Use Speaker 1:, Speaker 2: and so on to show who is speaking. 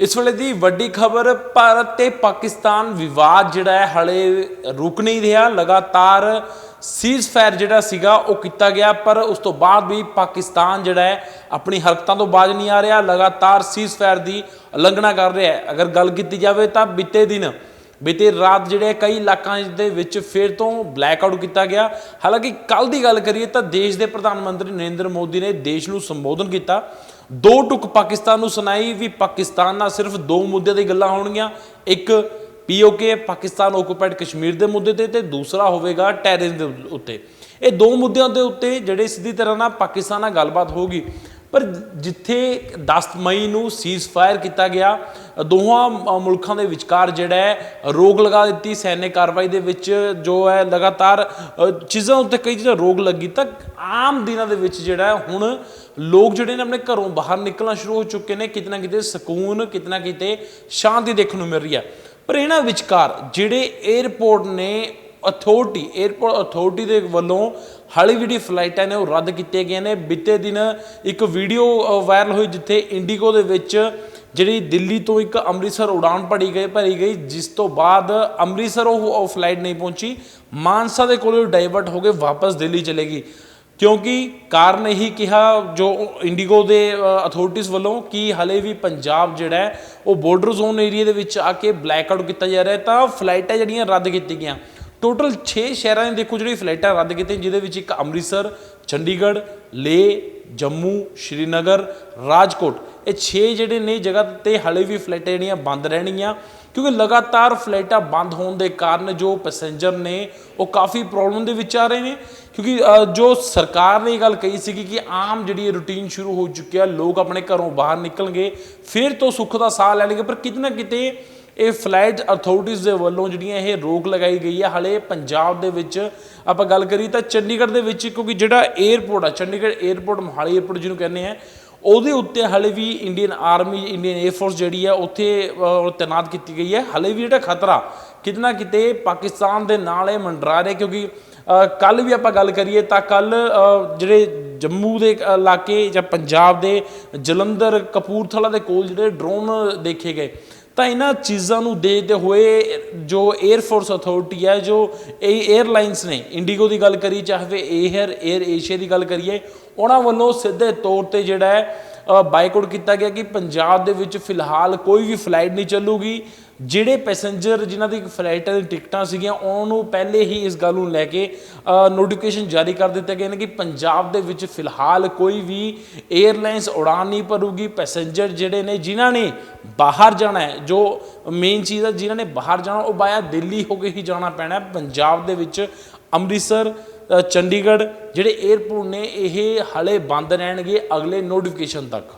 Speaker 1: ਇਸ ਵੇਲੇ ਦੀ ਵੱਡੀ ਖਬਰ, ਭਾਰਤ ਤੇ ਪਾਕਿਸਤਾਨ ਵਿਵਾਦ ਜਿਹੜਾ ਹੈ ਹਲੇ ਰੁਕ ਨਹੀਂ ਰਿਹਾ। ਲਗਾਤਾਰ ਸੀਜ਼ ਫਾਇਰ ਜਿਹੜਾ ਸੀਗਾ, ਉਹ ਕੀਤਾ ਗਿਆ, ਪਰ ਉਸ ਤੋਂ ਬਾਅਦ ਵੀ ਪਾਕਿਸਤਾਨ ਜਿਹੜਾ ਹੈ ਆਪਣੀ ਹਰਕਤਾਂ ਤੋਂ ਬਾਜ ਨਹੀਂ ਆ ਰਿਹਾ। ਲਗਾਤਾਰ ਸੀਜ਼ ਫਾਇਰ ਦੀ ਉਲੰਘਣਾ ਕਰ ਰਿਹਾ ਹੈ। ਅਗਰ ਗੱਲ ਕੀਤੀ ਜਾਵੇ ਤਾਂ ਬੀਤੇ ਦਿਨ ਬੀਤੇ ਰਾਤ ਜਿਹੜੇ ਕਈ ਇਲਾਕਿਆਂ ਦੇ ਵਿੱਚ ਫਿਰ ਤੋਂ ਬਲੈਕ ਆਊਟ ਕੀਤਾ ਗਿਆ। ਹਾਲਾਂਕਿ ਕੱਲ ਦੀ ਗੱਲ ਕਰੀਏ ਤਾਂ ਦੇਸ਼ ਦੇ ਪ੍ਰਧਾਨ ਮੰਤਰੀ ਨਰਿੰਦਰ ਮੋਦੀ ਨੇ ਦੇਸ਼ ਨੂੰ ਸੰਬੋਧਨ ਕੀਤਾ। ਦੋ ਟੁਕ ਪਾਕਿਸਤਾਨ ਨੂੰ ਸੁਣਾਈ ਵੀ ਪਾਕਿਸਤਾਨ ਨਾਲ ਸਿਰਫ ਦੋ ਮੁੱਦਿਆਂ ਦੀ ਗੱਲਾਂ ਹੋਣਗੀਆਂ। ਇੱਕ ਪੀਓਕੇ ਪਾਕਿਸਤਾਨ ਓਕੂਪਾਈਡ ਕਸ਼ਮੀਰ ਦੇ ਮੁੱਦੇ ਤੇ ਤੇ ਦੂਸਰਾ ਹੋਵੇਗਾ ਟੈਰਰਿਜ਼ਮ ਦੇ ਉੱਤੇ। ਇਹ ਦੋ ਮੁੱਦਿਆਂ ਦੇ ਉੱਤੇ ਜਿਹੜੇ ਸਿੱਧੀ ਤਰ੍ਹਾਂ ਨਾਲ ਪਾਕਿਸਤਾਨ ਨਾਲ ਗੱਲਬਾਤ ਹੋਗੀ ਪਰ ਜਿੱਥੇ 10 ਮਈ ਨੂੰ ਸੀਜ਼ ਫਾਇਰ ਕੀਤਾ ਗਿਆ ਦੋਹਾਂ ਅ, ਮੁਲਕਾਂ ਦੇ ਵਿਚਕਾਰ ਜਿਹੜਾ ਹੈ ਰੋਕ ਲਗਾ ਦਿੱਤੀ ਸੈਨਿਕ ਕਾਰਵਾਈ ਦੇ ਵਿੱਚ ਜੋ ਹੈ ਲਗਾਤਾਰ ਚੀਜ਼ਾਂ ਉੱਤੇ ਕਈ ਚੀਜ਼ਾਂ ਰੋਕ ਲੱਗੀ ਤਾਂ ਆਮ ਦਿਨਾਂ ਦੇ ਵਿੱਚ ਜਿਹੜਾ ਹੁਣ ਲੋਕ ਜਿਹੜੇ ਨੇ ਆਪਣੇ ਘਰੋਂ ਬਾਹਰ ਨਿਕਲਣਾ ਸ਼ੁਰੂ ਹੋ ਚੁੱਕੇ ਨੇ ਕਿਤੇ ਨਾ ਕਿਤੇ ਸਕੂਨ ਕਿਤੇ ਨਾ ਕਿਤੇ ਸ਼ਾਂਤੀ ਦੇਖਣ ਨੂੰ ਮਿਲ ਰਹੀ ਹੈ। ਪਰ ਇਹਨਾਂ ਵਿਚਕਾਰ ਜਿਹੜੇ 에ਅਰਪੋਰਟ ਨੇ ਅਥਾਰਟੀ 에ਅਰਪੋਰਟ ਅਥਾਰਟੀ ਦੇ ਵੱਲੋਂ ਹਾਲੇ ਜਿਹੜੀ ਫਲਾਈਟਾਂ ਨੇ ਉਹ ਰੱਦ ਕੀਤੀਆਂ ਗਈਆਂ ਨੇ। ਬੀਤੇ ਦਿਨ ਇੱਕ ਵੀਡੀਓ ਵਾਇਰਲ ਹੋਈ ਜਿੱਥੇ ਇੰਡੀਗੋ ਦੇ ਵਿੱਚ ਜਿਹੜੀ ਦਿੱਲੀ ਤੋਂ ਇੱਕ ਅੰਮ੍ਰਿਤਸਰ ਉਡਾਨ ਭੜੀ ਗਈ ਭਰੀ ਗਈ, ਜਿਸ ਤੋਂ ਬਾਅਦ ਅੰਮ੍ਰਿਤਸਰ ਉਹ ਉਹ ਫਲਾਈਟ ਨਹੀਂ ਪਹੁੰਚੀ। ਮਾਨਸਾ ਦੇ ਕੋਲੋਂ ਡਾਈਵਰਟ ਹੋ ਕੇ ਵਾਪਸ ਦਿੱਲੀ ਚਲੇਗੀ ਕਿਉਂਕਿ ਕਾਰਨ ਇਹੀ ਕਿਹਾ ਜੋ ਇੰਡੀਗੋ ਦੇ ਅਥਾਰਟੀਜ਼ ਵੱਲੋਂ ਕਿ ਹਲੇ ਵੀ ਪੰਜਾਬ ਜਿਹੜਾ ਉਹ ਬਾਰਡਰ ਜ਼ੋਨ ਏਰੀਆ ਦੇ ਵਿੱਚ ਆ ਕੇ ਬਲੈਕ ਆਊਟ ਕੀਤਾ ਜਾ ਰਿਹਾ ਤਾਂ ਫਲਾਈਟਾਂ ਜਿਹੜੀਆਂ ਰੱਦ ਕੀਤੀ ਗਈਆਂ ਟੋਟਲ 6 ਸ਼ਹਿਰਾਂ ਦੇ ਦੇਖੋ ਜਿਹੜੀ ਫਲਾਈਟਾਂ ਰੱਦ ਕੀਤੀਆਂ, ਜਿਹਦੇ ਵਿੱਚ ਇੱਕ ਅੰਮ੍ਰਿਤਸਰ, ਚੰਡੀਗੜ੍ਹ ਲੇਹ ਜੰਮੂ, ਸ਼੍ਰੀਨਗਰ, ਰਾਜਕੋਟ। ਇਹ 6 ਜਿਹੜੇ ਨੇ ਜਗ੍ਹਾ ਤੇ ਹਲੇ ਵੀ ਫਲਾਈਟਾਂ ਜਿਹੜੀਆਂ ਬੰਦ ਰਹਿਣਗੀਆਂ, ਕਿਉਂਕਿ ਲਗਾਤਾਰ ਫਲਾਈਟਾਂ ਬੰਦ ਹੋਣ ਦੇ ਕਾਰਨ ਜੋ ਪੈਸੇਂਜਰ ਨੇ, ਉਹ ਕਾਫੀ ਪ੍ਰੋਬਲਮ ਦੇ ਵਿੱਚ ਆ ਰਹੇ ਨੇ। ਕਿਉਂਕਿ ਜੋ ਸਰਕਾਰ ਨੇ ਇਹ ਗੱਲ ਕਹੀ ਸੀਗੀ ਕਿ ਆਮ ਜਿਹੜੀ ਰੁਟੀਨ ਸ਼ੁਰੂ ਹੋ ਚੁੱਕੀ ਆ ਲੋਕ ਆਪਣੇ ਘਰੋਂ ਬਾਹਰ ਨਿਕਲਣਗੇ, ਫਿਰ ਤੋਂ ਸੁੱਖ ਦਾ ਸਾਹ ਲੈਣਗੇ, ਪਰ ਕਿਤੇ ਨਾ ਕਿਤੇ ਇਹ ਫਲੈਟ ਅਥਾਰਟੀਜ਼ ਦੇ ਵੱਲੋਂ ਜਿਹੜੀਆਂ ਇਹ ਰੋਕ ਲਗਾਈ ਗਈ ਹੈ। ਹਲੇ ਪੰਜਾਬ ਦੇ ਵਿੱਚ ਆਪਾਂ ਗੱਲ ਕਰੀ ਤਾਂ ਚੰਡੀਗੜ੍ਹ ਦੇ ਵਿੱਚ ਕਿਉਂਕਿ ਜਿਹੜਾ 에ਅਰਪੋਰਟ ਆ, ਚੰਡੀਗੜ੍ਹ 에ਅਰਪੋਰਟ ਮੋਹਾਲੀ 에ਅਰਪੋਰਟ ਜਿਹਨੂੰ ਕਹਿੰਦੇ ਆ, ਉਹਦੇ ਉੱਤੇ ਹਲੇ ਵੀ Indian army, Indian air force ਜਿਹੜੀ ਆ, ਉੱਥੇ ਤਾਇਨਾਤ ਕੀਤੀ ਗਈ ਹੈ। ਹਲੇ ਵੀ ਜਿਹੜਾ ਖਤਰਾ ਕਿਤਨਾ ਕਿਤੇ ਪਾਕਿਸਤਾਨ ਦੇ ਨਾਲ ਇਹ ਮੰਡਰਾ ਰਿਹਾ ਕਿਉਂਕਿ ਕੱਲ ਵੀ ਆਪਾਂ ਗੱਲ ਕਰੀਏ ਤਾਂ ਕੱਲ ਜਿਹੜੇ ਜੰਮੂ ਦੇ ਇਲਾਕੇ ਜਾਂ ਪੰਜਾਬ ਦੇ ਜਲੰਧਰ ਕਪੂਰਥਲਾ ਦੇ ਕੋਲ ਜਿਹੜੇ ਡਰੋਨ ਦੇਖੇ ਗਏ। ਤਾਂ ਇਹਨਾਂ ਚੀਜ਼ਾਂ ਨੂੰ ਦੇਖਦੇ ਹੋਏ ਜੋ 에ਅਰ ਫੋਰਸ ਅਥਾਰਟੀ ਹੈ, ਜੋ ਇਹ 에ਅਰਲਾਈਨਸ ਨੇ ਇੰਡੀਗੋ ਦੀ ਗੱਲ ਕਰੀ, ਚਾਹੇ 에ਅਰ 에ਅਰ ਏਸ਼ੀਆ ਦੀ ਗੱਲ ਕਰੀਏ, ਉਹਨਾਂ ਵੱਲੋਂ ਸਿੱਧੇ ਤੌਰ ਤੇ ਜਿਹੜਾ ਹੈ ਬਾਈਕਾਟ ਕੀਤਾ ਗਿਆ ਕਿ ਪੰਜਾਬ ਦੇ ਵਿੱਚ ਫਿਲਹਾਲ ਕੋਈ ਵੀ ਫਲਾਈਟ ਨਹੀਂ ਚੱਲੂਗੀ। ਜਿਹੜੇ ਪੈਸੇਂਜਰ ਜਿਨ੍ਹਾਂ ਦੀ ਫਲਾਈਟਾਂ ਦੀ ਟਿਕਟਾਂ ਸੀਗੀਆਂ, ਉਹਨਾਂ ਨੂੰ ਪਹਿਲੇ ਹੀ ਇਸ ਗੱਲ ਨੂੰ ਲੈ ਕੇ ਨੋਟੀਫਿਕੇਸ਼ਨ ਜਾਰੀ ਕਰ ਦਿੱਤੇ ਗਏ ਨੇ ਕਿ ਪੰਜਾਬ ਦੇ ਵਿੱਚ ਫਿਲਹਾਲ ਕੋਈ ਵੀ 에ਅਰਲਾਈਨਸ ਉਡਾਨ ਨਹੀਂ ਭਰੂਗੀ। ਪੈਸੇਂਜਰ ਜਿਹੜੇ ਨੇ, ਜਿਨ੍ਹਾਂ ਨੇ ਬਾਹਰ ਜਾਣਾ ਹੈ, ਜੋ ਮੇਨ ਚੀਜ਼ ਹੈ, ਜਿਨ੍ਹਾਂ ਨੇ ਬਾਹਰ ਜਾਣਾ, ਉਹ ਬਾਇਆ ਦਿੱਲੀ ਹੋ ਕੇ ਹੀ ਜਾਣਾ ਪੈਣਾ ਪੰਜਾਬ ਦੇ ਵਿੱਚ ਅੰਮ੍ਰਿਤਸਰ ਚੰਡੀਗੜ੍ਹ ਜਿਹੜੇ 에ਅਰਪੋਰਟ ਨੇ ਇਹ ਹਲੇ ਬੰਦ ਰਹਿਣਗੇ ਅਗਲੇ ਨੋਟੀਫਿਕੇਸ਼ਨ ਤੱਕ।